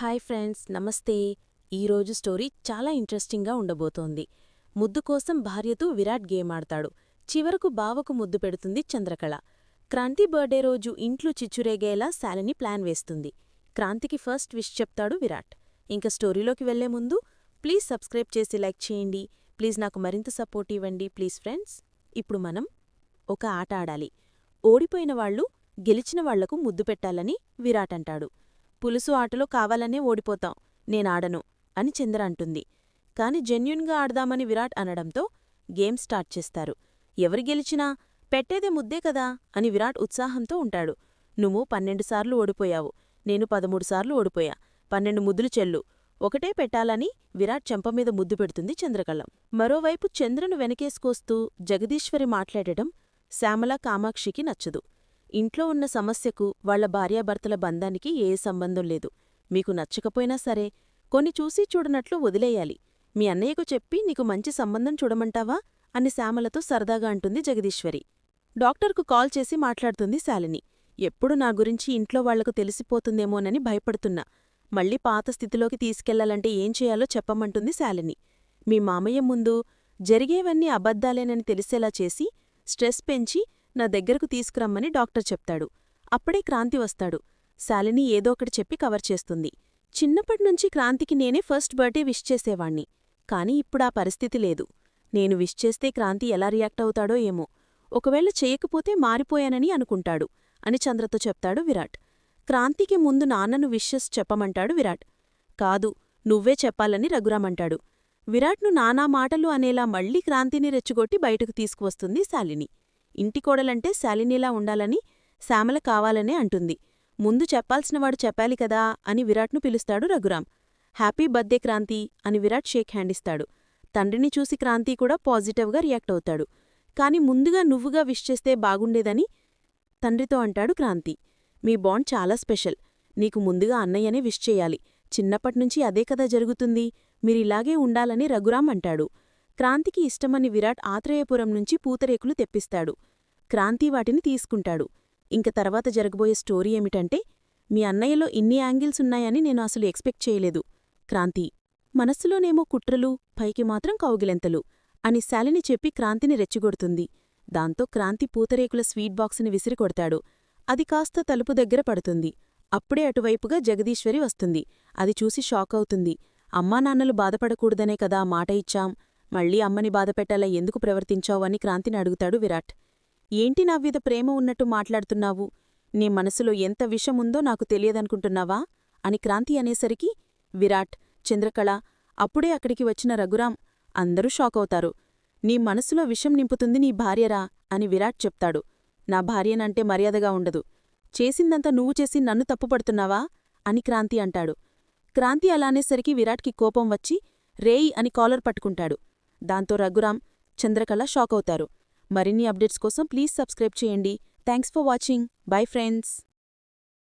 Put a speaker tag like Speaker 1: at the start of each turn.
Speaker 1: Hi friends నమస్తే. ఈరోజు story చాలా ఇంట్రెస్టింగ్గా ఉండబోతోంది. ముద్దు కోసం భార్యతో విరాట్ గేమ్ ఆడతాడు. చివరకు బావకు ముద్దు పెడుతుంది చంద్రకళ. క్రాంతి బర్త్డే రోజు ఇంట్లో చిచ్చురేగేలా శాలిని ప్లాన్ వేస్తుంది. క్రాంతికి ఫస్ట్ విష్ చెప్తాడు విరాట్. ఇంక స్టోరీలోకి వెళ్ళే ముందు ప్లీజ్ సబ్స్క్రైబ్ చేసి లైక్ చేయండి. ప్లీజ్ నాకు మరింత సపోర్ట్ ఇవ్వండి ప్లీజ్ ఫ్రెండ్స్. ఇప్పుడు మనం ఒక ఆట ఆడాలి. ఓడిపోయిన వాళ్ళు గెలిచిన వాళ్ళకు ముద్దు పెట్టాలని విరాట్ అంటాడు. పులుసు ఆటలో కావాలనే ఓడిపోతాం నేనాడను అని చంద్ర అంటుంది. కాని జెన్యున్గా ఆడదామని విరాట్ అనడంతో గేమ్ స్టార్ట్ చేస్తారు. ఎవరి గెలిచినా పెట్టేదే ముద్దే కదా అని విరాట్ ఉత్సాహంతో ఉంటాడు. నువ్వు పన్నెండుసార్లు ఓడిపోయావు నేను పదమూడుసార్లు ఓడిపోయా పన్నెండు ముద్దులు చెల్లు ఒకటే పెట్టాలని విరాట్ చెంపమీద ముద్దు పెడుతుంది చంద్రకళం. మరోవైపు చంద్రను వెనకేసుకొస్తూ జగదీశ్వరి మాట్లాడటం శ్యామల కామాక్షికి నచ్చదు. ఇంట్లో ఉన్న సమస్యకు వాళ్ళ భార్యాభర్తల బంధానికి ఏ సంబంధం లేదు. మీకు నచ్చకపోయినా సరే కొన్ని చూసి చూడనట్లు వదిలేయాలి. మీ అన్నయ్యకు చెప్పి నీకు మంచి సంబంధం చూడమంటావా? అని శ్యామలతో సరదాగా అంటుంది జగదీశ్వరి. డాక్టర్కు కాల్ చేసి మాట్లాడుతుంది శాలిని. ఎప్పుడు నా గురించి ఇంట్లో వాళ్ళకు తెలిసిపోతుందేమోనని భయపడుతున్నా. మళ్ళీ పాత స్థితిలోకి తీసుకెళ్ళాలంటే ఏం చేయాలో చెప్పమంటుంది శాలిని. మీ మామయ్య ముందు జరిగేవన్నీ అబద్ధాలేనని తెలిసేలా చేసి స్ట్రెస్ పెంచి నా దగ్గరకు తీసుకురమ్మని డాక్టర్ చెప్తాడు. అప్పుడే క్రాంతి వస్తాడు. శాలిని ఏదోకటి చెప్పి కవర్ చేస్తుంది. చిన్నప్పటినుంచి క్రాంతికి నేనే ఫస్ట్ బర్త్డే విష్ చేసేవాణ్ణి. కాని ఇప్పుడా పరిస్థితి లేదు. నేను విష్ చేస్తే క్రాంతి ఎలా రియాక్ట్ అవుతాడో ఏమో. ఒకవేళ చేయకపోతే మారిపోయానని అనుకుంటాడు. అని చంద్రతో చెప్తాడు విరాట్. క్రాంతికి ముందు నాన్నను విషెస్ చెప్పమంటాడు విరాట్. కాదు నువ్వే చెప్పాలని రఘురామంటాడు విరాట్ను నానా మాటలు అనేలా మళ్ళీ క్రాంతిని రెచ్చగొట్టి బయటకు తీసుకువస్తుంది శాలిని. ఇంటికోడలంటే శాలినిలా ఉండాలని శ్యామల కావాలనే అంటుంది. ముందు చెప్పాల్సినవాడు చెప్పాలి కదా అని విరాట్ను పిలుస్తాడు రఘురాం. హ్యాపీ బర్త్డే క్రాంతి అని విరాట్ షేక్ హ్యాండ్ ఇస్తాడు. తండ్రిని చూసి క్రాంతి కూడా పాజిటివ్గా రియాక్ట్ అవుతాడు. కాని ముందుగా నువ్వుగా విష్ చేస్తే బాగుండేదని తండ్రితో అంటాడు క్రాంతి. మీ బాండ్ చాలా స్పెషల్. నీకు ముందుగా అన్నయ్యనే విష్ చేయాలి. చిన్నప్పట్నుంచి అదే కదా జరుగుతుంది. మీరిలాగే ఉండాలని రఘురాం అంటాడు. క్రాంతికి ఇష్టమని విరాట్ ఆత్రేయపురం నుంచి పూతరేకులు తెప్పిస్తాడు. క్రాంతి వాటిని తీసుకుంటాడు. ఇంక తర్వాత జరగబోయే స్టోరీ ఏమిటంటే మీ అన్నయ్యలో ఇన్ని యాంగిల్స్ ఉన్నాయని నేను అసలు ఎక్స్పెక్ట్ చేయలేదు. క్రాంతి మనస్సులోనేమో కుట్రలు పైకి మాత్రం కౌగిలెంతలు అని శాలిని చెప్పి క్రాంతిని రెచ్చిగొడుతుంది. దాంతో క్రాంతి పూతరేకుల స్వీట్ బాక్సుని విసిరికొడతాడు. అది కాస్త తలుపు దగ్గర పడుతుంది. అప్పుడే అటువైపుగా జగదీశ్వరి వస్తుంది. అది చూసి షాక్ అవుతుంది. అమ్మానాన్నలు బాధపడకూడదనే కదా మాట ఇచ్చాం. మళ్ళీ అమ్మని బాధపెట్టాలా ఎందుకు ప్రవర్తించావు అని క్రాంతిని అడుగుతాడు విరాట్. ఏంటి నా మీద ప్రేమ ఉన్నట్టు మాట్లాడుతున్నావు? నీ మనసులో ఎంత విషముందో నాకు తెలియదనుకుంటున్నావా? అని క్రాంతి అనేసరికి విరాట్ చంద్రకళ అప్పుడే అక్కడికి వచ్చిన రఘురాం అందరూ షాకవుతారు. నీ మనసులో విషం నింపుతుంది నీ భార్యరా? అని విరాట్ చెప్తాడు. నా భార్యనంటే మర్యాదగా ఉండదు. చేసిందంతా నువ్వు చేసి నన్ను తప్పుపడుతున్నావా? అని క్రాంతి అంటాడు. క్రాంతి అలానేసరికి విరాట్కి కోపం వచ్చి రేయి అని కాలర్ పట్టుకుంటాడు. దాంతో రఘురాం చంద్రకళ షాకవుతారు మరిన్ని అప్డేట్స్ కోసం ప్లీజ్ సబ్స్క్రైబ్ చేయండి. Thanks for watching. Bye friends.